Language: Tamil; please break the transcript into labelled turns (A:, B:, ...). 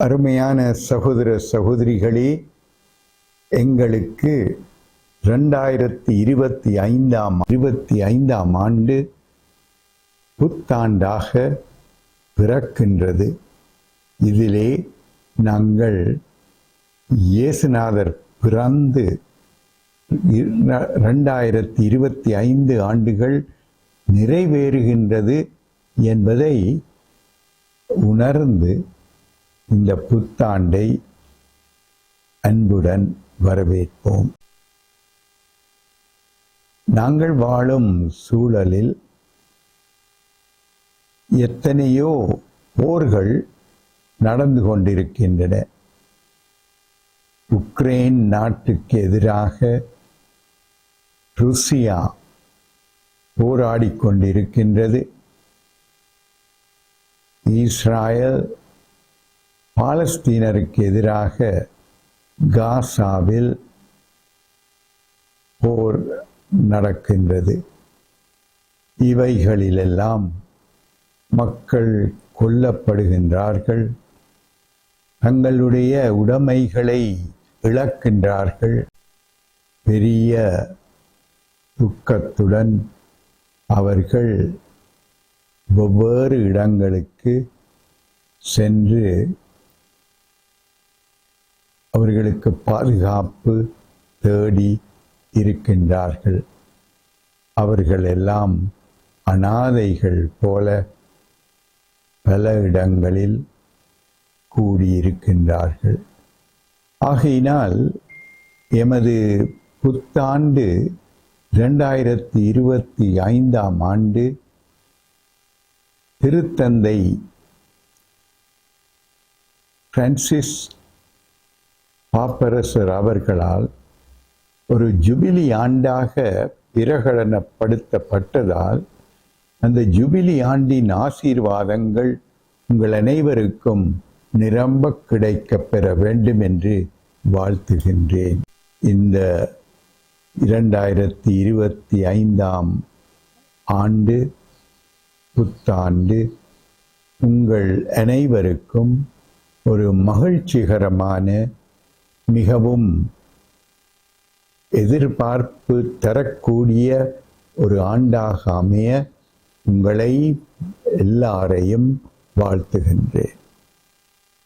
A: அருமையான சகோதர சகோதரிகளே எங்களுக்கு ரெண்டாயிரத்தி இருபத்தி ஐந்தாம் இருபத்தி ஐந்தாம் ஆண்டு புத்தாண்டாக பிறக்கின்றது. இதிலே நாங்கள் இயேசுநாதர் பிறந்து ரெண்டாயிரத்தி இருபத்தி ஐந்து ஆண்டுகள் நிறைவேறுகின்றது என்பதை உணர்ந்து இந்த புத்தாண்டை அன்புடன் வரவேற்போம். நாங்கள் வாழும் சூழலில் எத்தனையோ போர்கள் நடந்து கொண்டிருக்கின்றன. உக்ரைன் நாட்டுக்கு எதிராக ருசியா போராடிக் கொண்டிருக்கின்றது. இஸ்ராயல் பாலஸ்தீனருக்கு எதிராக காசாவில் போர் நடக்கின்றது. இவைகளிலெல்லாம் மக்கள் கொல்லப்படுகின்றார்கள். தங்களுடைய உடைமைகளை இழக்கின்றார்கள். பெரிய துக்கத்துடன் அவர்கள் வெவ்வேறு இடங்களுக்கு சென்று அவர்களுக்கு பாதுகாப்பு தேடி இருக்கின்றார்கள். அவர்கள் எல்லாம் அனாதைகள் போல பல இடங்களில் கூடியிருக்கின்றார்கள். ஆகையினால் எமது புத்தாண்டு இரண்டாயிரத்தி இருபத்தி ஐந்தாம் ஆண்டு திருத்தந்தை பிரான்சிஸ் பாப்பரசர் அவர்களால் ஒரு ஜுபிலி ஆண்டாக பிரகடனப்படுத்தப்பட்டதால் அந்த ஜுபிலி ஆண்டின் ஆசீர்வாதங்கள் உங்கள் அனைவருக்கும் நிரம்ப கிடைக்கப் பெற வேண்டும் என்று வாழ்த்துகின்றேன். இந்த இரண்டாயிரத்தி இருபத்தி ஐந்தாம் ஆண்டு புத்தாண்டு உங்கள் அனைவருக்கும் ஒரு மகிழ்ச்சிகரமான மிகவும் எதிர்பார்ப்பு தரக்கூடிய ஒரு ஆண்டாக அமைய உங்களை எல்லாரையும் வாழ்த்துகின்றேன்.